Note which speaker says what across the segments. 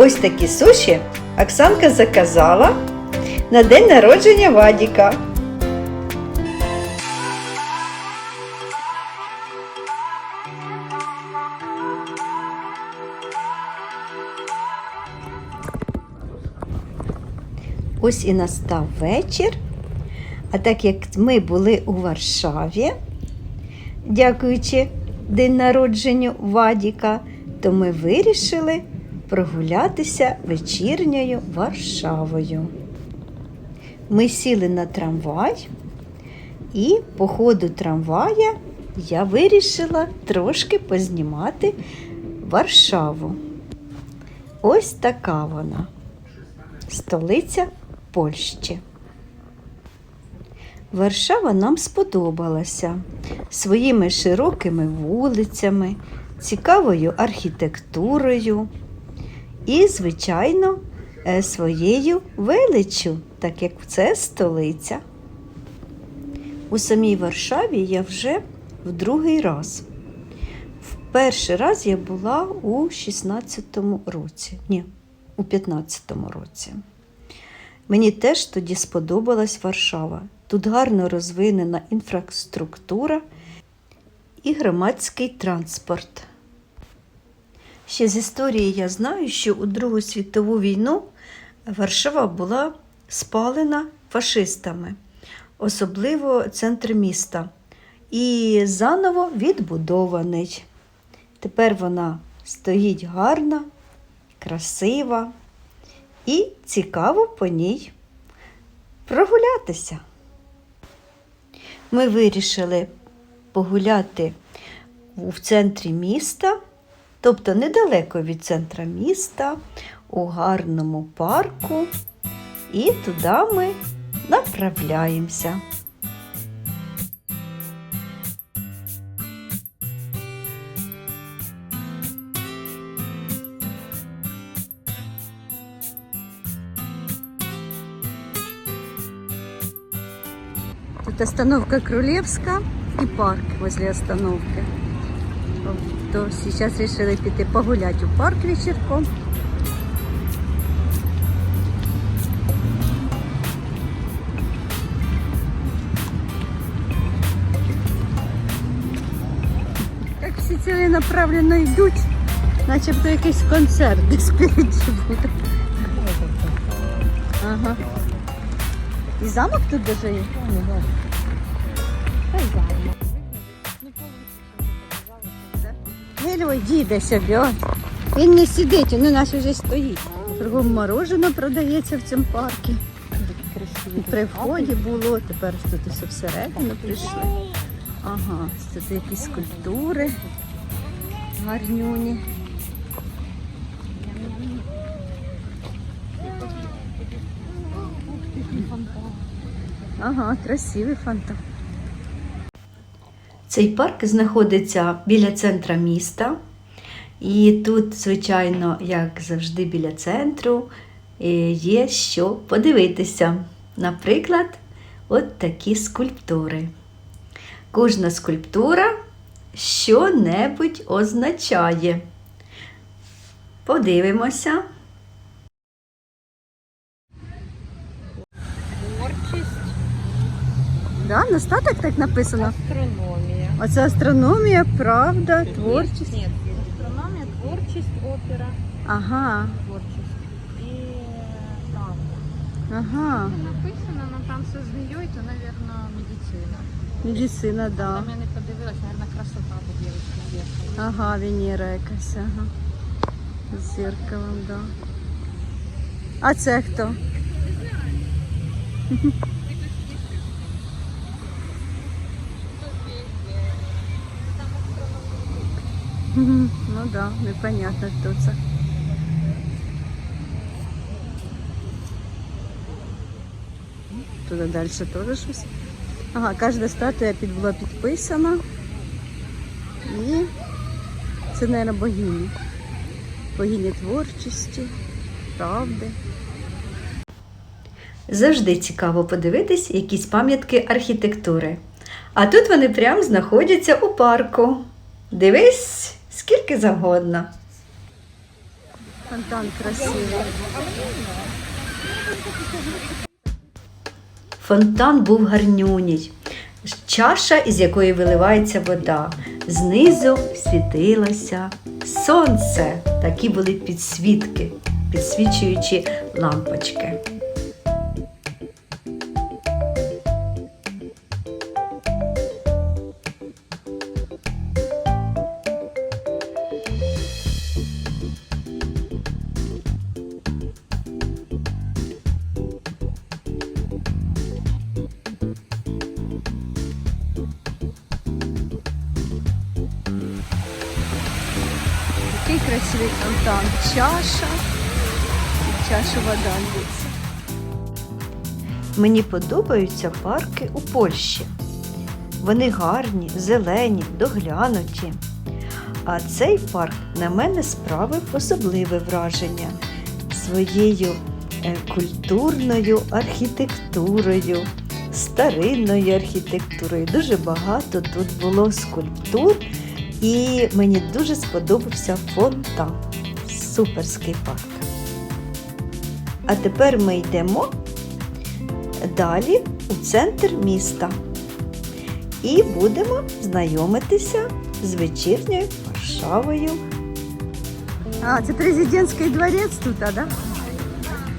Speaker 1: Ось такі суші Оксанка заказала на день народження Вадіка. Ось і настав вечір. А так як ми були у Варшаві, дякуючи день народженню Вадіка, то ми вирішили прогулятися вечірньою Варшавою. Ми сіли на трамвай, і по ходу трамвая я вирішила трошки познімати Варшаву. Ось така вона, столиця Польщі. Варшава нам сподобалася своїми широкими вулицями, цікавою архітектурою і, звичайно, е, своєю величчю, так як це столиця. У самій Варшаві я вже в другий раз. В перший раз я була у 16-му році. Ні, у 15-му році. Мені теж тоді сподобалась Варшава. Тут гарно розвинена інфраструктура і громадський транспорт. Ще з історії я знаю, що у Другу світову війну Варшава була спалена фашистами, особливо центр міста, і заново відбудований. Тепер вона стоїть гарна, красива і цікаво по ній прогулятися. Ми вирішили погуляти в центрі міста, тобто недалеко від центра міста, у гарному парку, і туди ми направляємося. Тут остановка Крулевска и парк возле остановки. То сейчас решили піти погулять у парк вечірком. Як всі ціленаправленно йдуть, начебто якийсь концерт десь буде. Ага. І замок тут даже є? Йди десь об'ять. Він не сидить, він у нас вже стоїть. Кругом мороженое продається в цьому парку. При вході було, тепер тут усе всередину прийшли. Ага, тут якісь скульптури гарнюні. Ага, красивий фонтан. Цей парк знаходиться біля центра міста. І тут, звичайно, як завжди біля центру, е, є що подивитися. Наприклад, от такі скульптури. Кожна скульптура що-небудь означає. Подивимося. Да, на статок так написано.
Speaker 2: астрономія.
Speaker 1: Оце астрономія, правда, творчість.
Speaker 2: Ні, астрономія, творчість, опера,
Speaker 1: Ага,
Speaker 2: творчість. І там.
Speaker 1: ага.
Speaker 2: Написано, але там все змією, то, мабуть, медицина.
Speaker 1: Медицина, да.
Speaker 2: Там я не подивилась, мабуть, красота до дівчинки.
Speaker 1: Ага, Венера якась, ага. З зеркалом, да. А це хто? Мгм, Ну да, непонятно хто це. Туди далі теж щось. Ага, кожна статуя під була підписана. І це, мабуть, богині. Богині творчості, правди. Завжди цікаво подивитись якісь пам'ятки архітектури. А тут вони прямо знаходяться у парку. Дивись, скільки завгодно.
Speaker 3: Фонтан красивий.
Speaker 1: Фонтан був гарнюній. Чаша, із якої виливається вода. Знизу світилося сонце. Такі були підсвітки, підсвічуючі лампочки.
Speaker 3: Красивий фонтан. Чаша. І в чашу вода лється.
Speaker 1: Мені подобаються парки у Польщі. Вони гарні, зелені, доглянуті. А цей парк на мене справив особливе враження своєю е, культурною архітектурою, старинною архітектурою. Дуже багато тут було скульптур, і мені дуже сподобався фонтан. Суперський парк. А тепер ми йдемо далі у центр міста і будемо знайомитися з вечірньою Варшавою.
Speaker 3: А, це президентський дворець тут, а, да?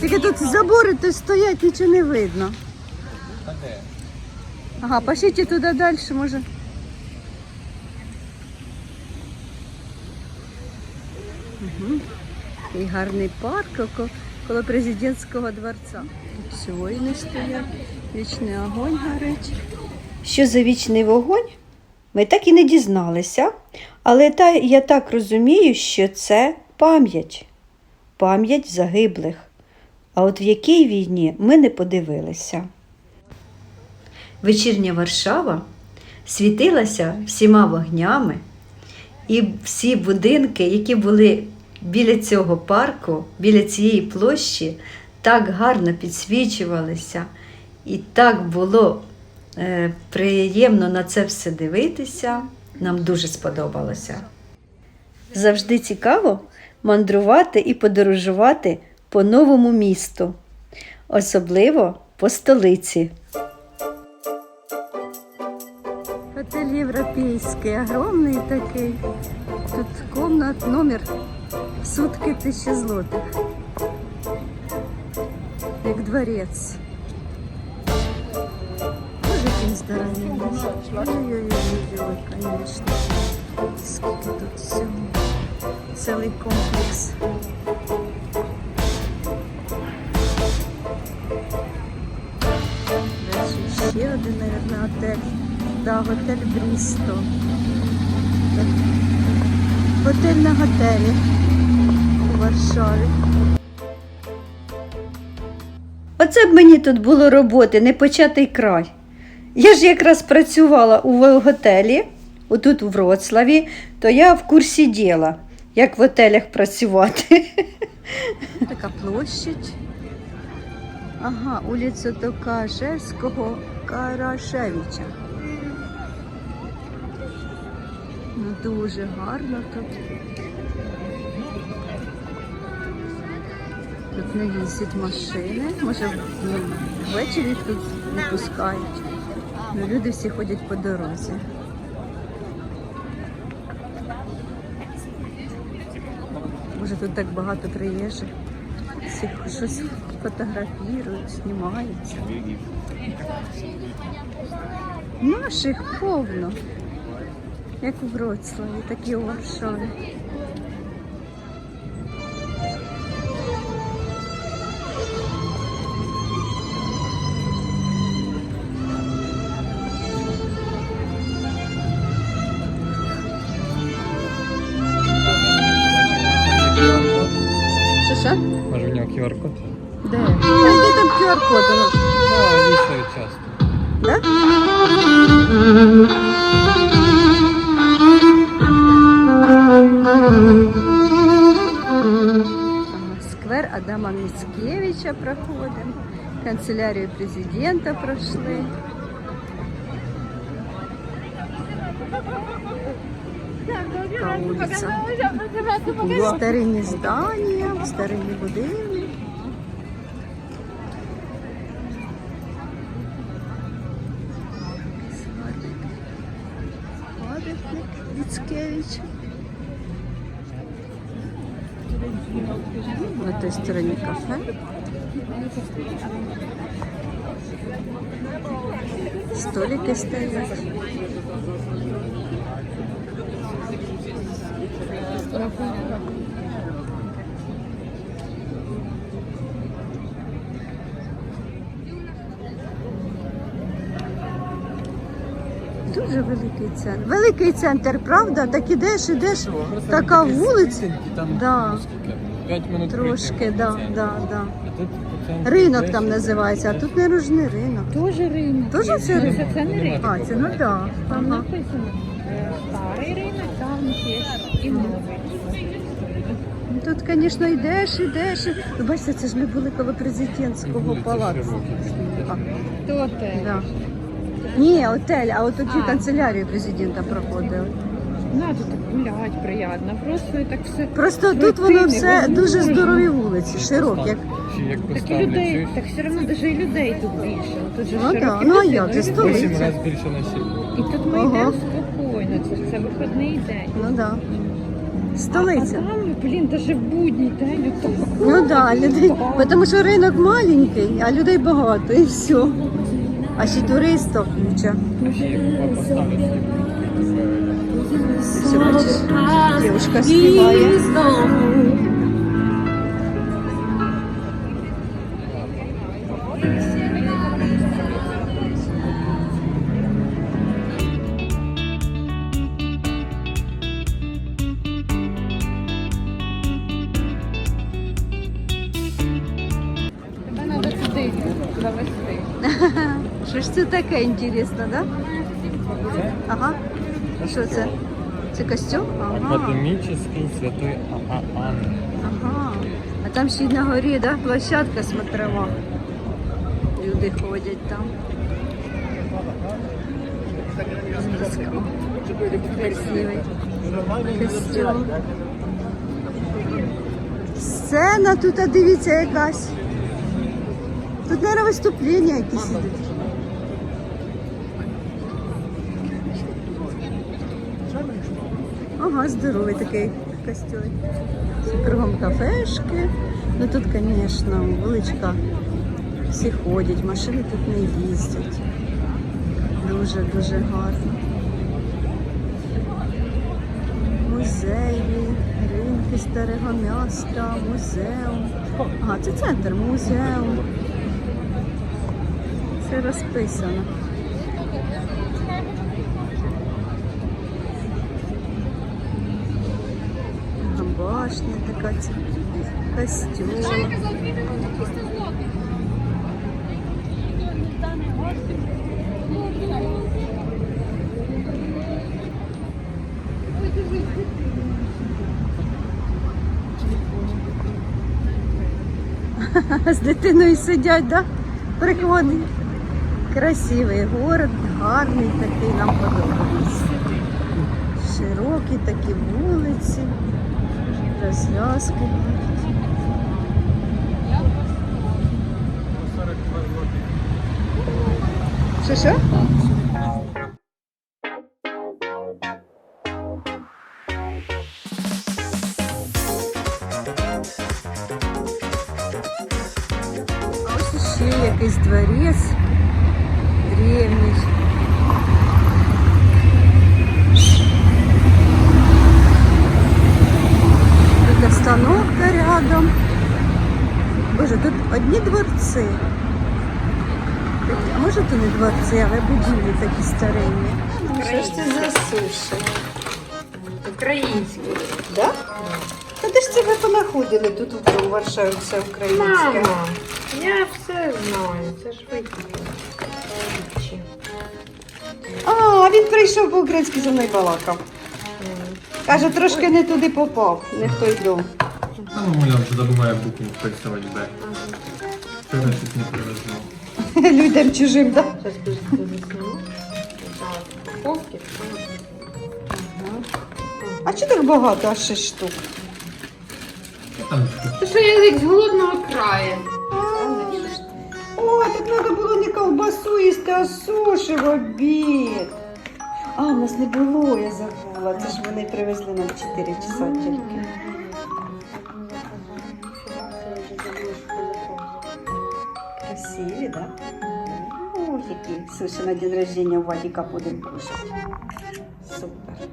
Speaker 3: Тільки тут забори тут стоять, нічого не видно. Ага, пошліть туди далі, може. Угу. І гарний парк коло президентського дворця. Воїни стоять, вічний огонь горить.
Speaker 1: Що за вічний вогонь? Ми так і не дізналися, але та, я так розумію, що це пам'ять, пам'ять загиблих. А от в якій війні ми не подивилися. Вечірня Варшава світилася всіма вогнями, і всі будинки, які були біля цього парку, біля цієї площі, так гарно підсвічувалися, і так було е, приємно на це все дивитися. Нам дуже сподобалося. Завжди цікаво мандрувати і подорожувати по новому місту, особливо по столиці.
Speaker 3: Отель європейський, огромний такий. Тут комнат, номер сутки тисячі злотих. Як дворець. Боже, який здоровенний. Ой-ой-ой. Скільки тут всього. Цілий комплекс. Дальше ще один, наверное, отель. Да, готель Брісто. Готель на готелі у Варшаві.
Speaker 1: Оце б мені тут було роботи, не початий край. Я ж якраз працювала у готелі, отут у Вроцлаві, то я в курсі діла, як в готелях працювати.
Speaker 3: Така площадь. Ага, вулиця Токашевського Карашевича. Ну, дуже гарно тут. Тут не їздять машини. Може, ну, ввечері тут не пускають. Ну, люди всі ходять по дорозі. Може, тут так багато приїжджих. Всі щось фотографірують, знімаються. Наших повно. Як у Вроцлаві, так і у Варшаві. Сквер Адама Міцкевича проходимо. Канцелярію президента пройшли.
Speaker 1: така вулиця. Старинні здання, старинні будівлі. Пам'ятник Міцкевича. На той стороні кафе. Столики стоять. Дуже великий центр. Великий центр, правда? Так ідеш, ідеш, така вулиця. Да.
Speaker 3: скільки? П'ять минут
Speaker 1: Трошки, да, да, да. Ринок там називається, а тут не ружний ринок.
Speaker 2: Тоже ринок.
Speaker 1: Тоже це
Speaker 2: Ну,
Speaker 1: ринок?
Speaker 2: Це, це не ринок.
Speaker 1: А, це ну так. Да.
Speaker 2: Там
Speaker 1: Ага.
Speaker 2: написано е, старий ринок, там є і новий.
Speaker 1: Ну, Тут, звісно, йдеш, йдеш. і- Ну, бачите, це ж ми були коло президентського палацу. А,
Speaker 2: То те.
Speaker 1: да. Ні, отель, а от тоді
Speaker 2: А.
Speaker 1: канцелярію президента проходили.
Speaker 2: Надо так гулять, приємно. Просто і так все.
Speaker 1: Просто тут воно все дуже здорові вулиці, широкі. Як...
Speaker 3: Чи як
Speaker 2: Так і
Speaker 3: поставлять,
Speaker 2: людей,
Speaker 3: чуєш?
Speaker 2: так все одно навіть і людей тут більше. Тут же
Speaker 1: Ну
Speaker 2: широкі
Speaker 1: да, ну а як же,
Speaker 2: і
Speaker 1: столиця.
Speaker 3: Вісім разів більше населення.
Speaker 2: І тут ми
Speaker 1: Ага.
Speaker 2: йдемо спокійно, це, це вихідний день.
Speaker 1: Ну так. Да.
Speaker 2: А
Speaker 1: Столиця.
Speaker 2: там, блін, навіть в будній день. от так.
Speaker 1: Ну да, людей, тому що ринок маленький, а людей багато і все. А ще туристів куча.
Speaker 3: Чи як поставлять,
Speaker 1: Все, бачиш, дівчинка співає.
Speaker 2: Тебе треба сюди завести.
Speaker 1: Що ж це таке інтересно, да? Ага. Що це? Це костюм? Ага.
Speaker 3: Академічний святой Анни.
Speaker 1: Ага. А там ще й на горі, да? Площадка смотрова. Люди ходять там. Красивий костюм. Сцена тут, а дивіться, якась. Тут, мабуть, виступлення якісь ідуть. Ага, здоровий такий костюм. Це кругом кафешки. Ну тут, звісно, вуличка. Всі ходять, машини тут не їздять. Дуже-дуже гарно. Музеї, ринки старого міста, музеум. Ага, це центр, музеум. Все розписано. Там башня така, костюм. З дитиною сидять, да? Приходить. Красивий город, гарний такий, нам подобається. Широкі такі вулиці, розв'язки. Що що? Ось ще якийсь дворець древній. Тут остановка рядом. Боже, тут одні дворці. А може то не дворці, але будівлі такі старинні. Що ж це за суші?
Speaker 2: Український.
Speaker 1: Да? Та де ж це ви понаходили тут у Варшаві все українське?
Speaker 2: Мама, я все знаю, це ж ви.
Speaker 1: А, він прийшов по-українськи зі мною балакав. Каже, трошки не туди попав, не в той дом.
Speaker 3: А ну, муляв, туди думає букву працювати Б. Це щось не привезло.
Speaker 1: Людям чужим, так?
Speaker 2: Зараз дуже. Так, упаковки.
Speaker 1: А чого так багато, аж 6 штук?
Speaker 3: Там
Speaker 2: Ты что, я ведь с голодного края.
Speaker 1: О, так треба було не ковбасу їсти, а суші в обід. А, в нас не було, я забула. Це ж вони привезли нам 4 часа тільки. Красиві, так? Да? О, які Слушай, на день рождения у Вадіка будемо кушати. Супер.